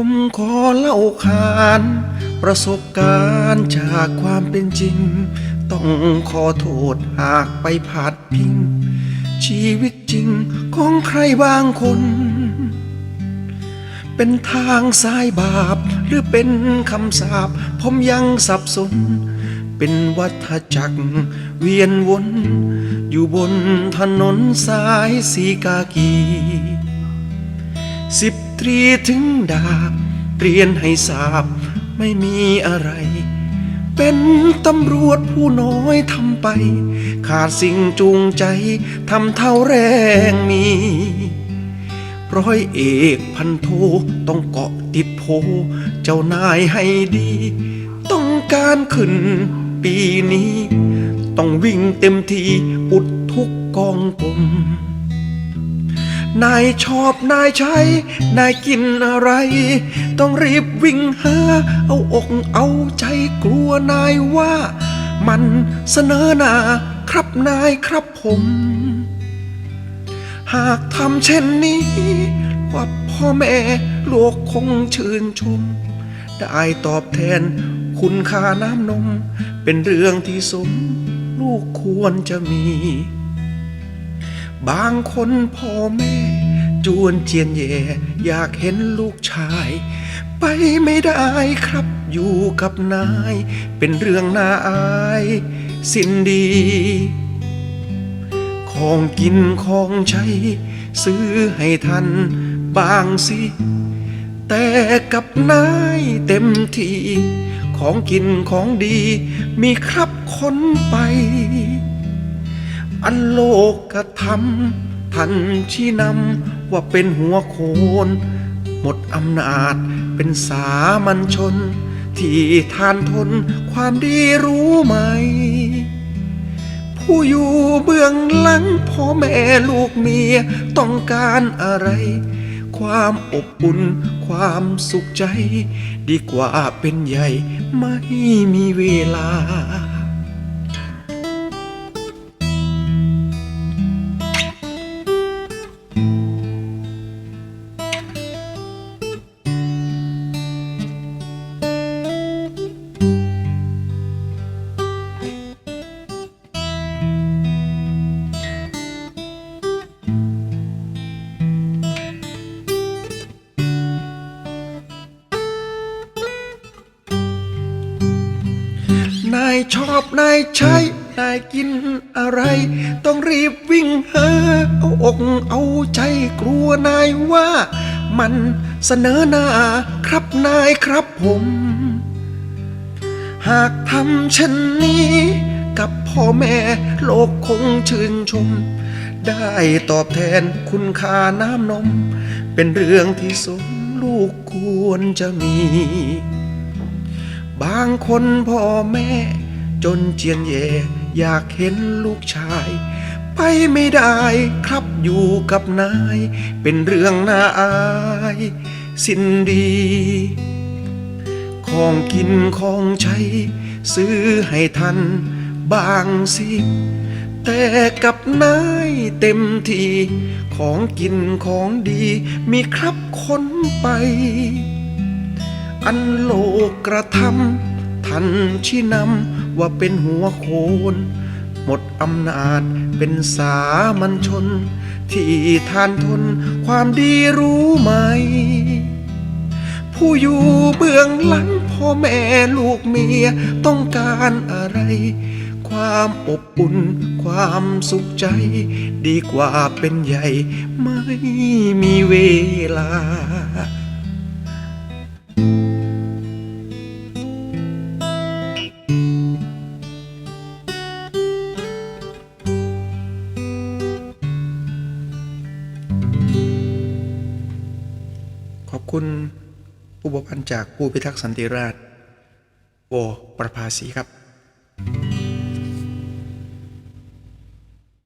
ผมขอเล่าขาน ประสบการณ์จากความเป็นจริง ต้องขอโทษหากไปผาดพิง ชีวิตจริงของใครบางคน เป็นทางสายบาป หรือเป็นคำสาปผมยังสับสน เป็นวัฏจักรเวียนวน อยู่บนถนนสายสีกากีสิบ ตรีถึงดาบ เรียนให้สาบไม่มีอะไร เป็นตำรวจผู้น้อยทำไป ขาดสิ่งจูงใจทำเท่าแรงมี ร้อยเอกพันโทต้องเกาะติดโพ เจ้านายให้ดี ต้องการขึ้นปีนี้ ต้องวิ่งเต็มทีอุดทุกกองกลม นายชอบนายใช้ นายกินอะไร ต้องรีบวิ่งหา เอาอกเอาใจกลัวนายว่า มันเสนอหน้าครับนายครับผม หากทำเช่นนี้ ว่าพ่อแม่ลูกคงชื่นชม ได้ตอบแทนคุณค่าน้ำนม เป็นเรื่องที่สม ลูกควรจะมี บางคนพ่อแม่ จวนเจียนแย่อยากเห็นลูกชาย ไปไม่ได้ครับอยู่กับนาย เป็นเรื่องน่าอาย สิ้นดี ของกินของใช้ ซื้อให้ทันบางสิ แต่กับนายเต็มที่ของกินของดี มีครับคนไป อันโลกกระทำท่านชี้นำว่าเป็นหัวโคนหมดอำนาจเป็นสามัญชน ที่ทานทนความดีรู้ไหม ผู้อยู่เบื้องหลังพ่อแม่ลูกเมียต้องการอะไร ความอบอุ่นความสุขใจ ดีกว่าเป็นใหญ่ไม่มีเวลา ชอบนายใช้ นายกินอะไร ต้องรีบวิ่งหาเอาอกเอาใจกลัวนายว่า มันเสนอหน้าครับนายครับผม หากทำเช่นนี้ กับพ่อแม่โลกคงชื่นชม ได้ตอบแทนคุณค่าน้ำนม เป็นเรื่องที่สมลูกควรจะมี บางคนพ่อแม่ จนเจียนแย่อยากเห็นลูกชาย ไปไม่ได้ครับอยู่กับนาย เป็นเรื่องน่าอาย สิ้นดี ของกินของใช้ ซื้อให้ทันบางสิแต่กับนายเต็มที ของกินของดีมีครับคนไป อันโลกกระทำท่านชี้นำ ว่าเป็นหัวโคนหมดอำนาจเป็นสามัญชน ที่ทานทนความดีรู้ไหม ผู้อยู่เบื้องหลังพ่อแม่ลูกเมียต้องการอะไร ความอบอุ่นความสุขใจ ดีกว่าเป็นใหญ่ไม่มีเวลา คุณผู้บพันจากผู้พิทักษ์สันติราชโอประภาสีครับ